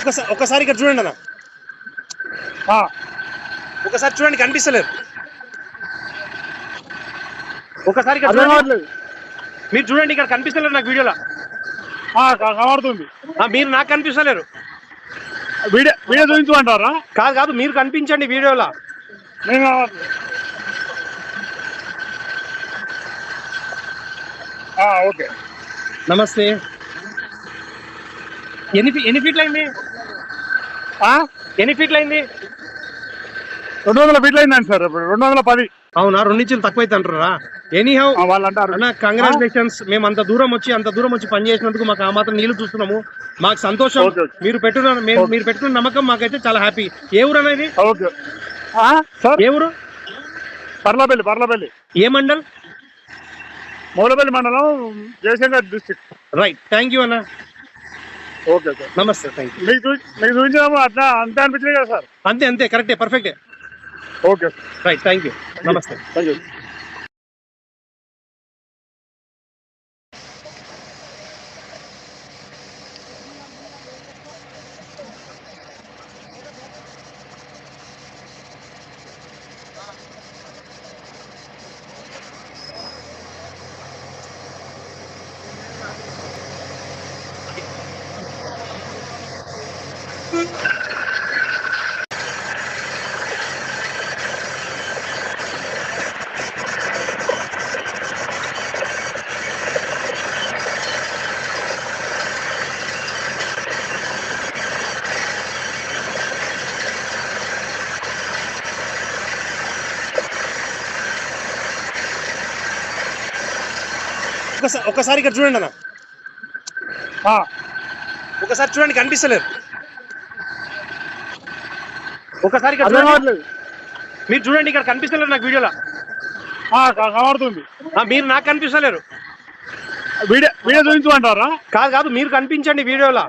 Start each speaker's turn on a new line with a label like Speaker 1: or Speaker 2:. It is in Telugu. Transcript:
Speaker 1: ఒకసారి ఒకసారి ఇక్కడ చూడండి అన్న.
Speaker 2: ఆ,
Speaker 1: ఒకసారి చూడండి కనిపిస్తలేరు ఒకసారి ఇక్కడ చూడండి. మీరు చూడండి ఇక్కడ కనిపిస్తలేరు నాకు వీడియోలో.
Speaker 2: కనబడుతుంది.
Speaker 1: ఆ, మీరు నాకు కనిపిస్తలేరు.
Speaker 2: Video video చూపించమంటారా?
Speaker 1: కాదు కాదు మీరు కనిపించండి వీడియోలో.
Speaker 2: నేను ఓకే.
Speaker 1: నమస్తే. ఎన్ని ఫీ- ఎన్ని ఫీట్లు అయింది?
Speaker 2: ఆ,
Speaker 1: ఎన్ని ఫీట్లు అయింది?
Speaker 2: రెండు వందల ఫీట్లు అయిందండి సార్ ఇప్పుడు రెండు వందల పది.
Speaker 1: అవునా రెండు ఇంచులు తక్కువ అయితే అంటారా ఎనీ హౌ
Speaker 2: ఆ, వాళ్ళు అంటారు
Speaker 1: అన్న కంగ్రాచులేషన్స్ మేము అంత దూరం వచ్చి అంత దూరం వచ్చి పని చేసినందుకు మాకు ఆ మాత్రం నీళ్ళు చూస్తున్నాము. మాకు సంతోషం. మీరు పెట్టున్న. మీరు పెట్టుకున్న నమ్మకం మాకైతే చాలా హ్యాపీ ఏ ఊరు అనేది ఏ ఊరు?
Speaker 2: పర్లపల్లి పర్లపల్లి.
Speaker 1: ఏ మండల్?
Speaker 2: మూలపల్లి మండలం Jayashankar district
Speaker 1: right thank you అన్న.
Speaker 2: Okay sir.
Speaker 1: నమస్తే థ్యాంక్ యూ
Speaker 2: మీకు మీకు అట్లా అంతే అనిపించింది కదా సార్.
Speaker 1: అంతే అంతే. కరెక్టే పర్ఫెక్టే
Speaker 2: ఓకే
Speaker 1: రైట్ థ్యాంక్ యూ నమస్తే.
Speaker 2: థ్యాంక్ యూ
Speaker 1: ఒకసారి ఒకసారి ఇక్కడ చూడండి అన్న. ఒకసారి చూడండి కనిపిస్తలేరు ఒకసారి ఇక్కడ చూడండి. మీరు చూడండి ఇక్కడ కనిపిస్తలేరు నాకు వీడియోలో.
Speaker 2: కనబడుతుంది.
Speaker 1: మీరు నాకు కనిపిస్తలేరు.
Speaker 2: Video video చూపించమంటారా?
Speaker 1: కాదు కాదు మీరు కనిపించండి వీడియోలో.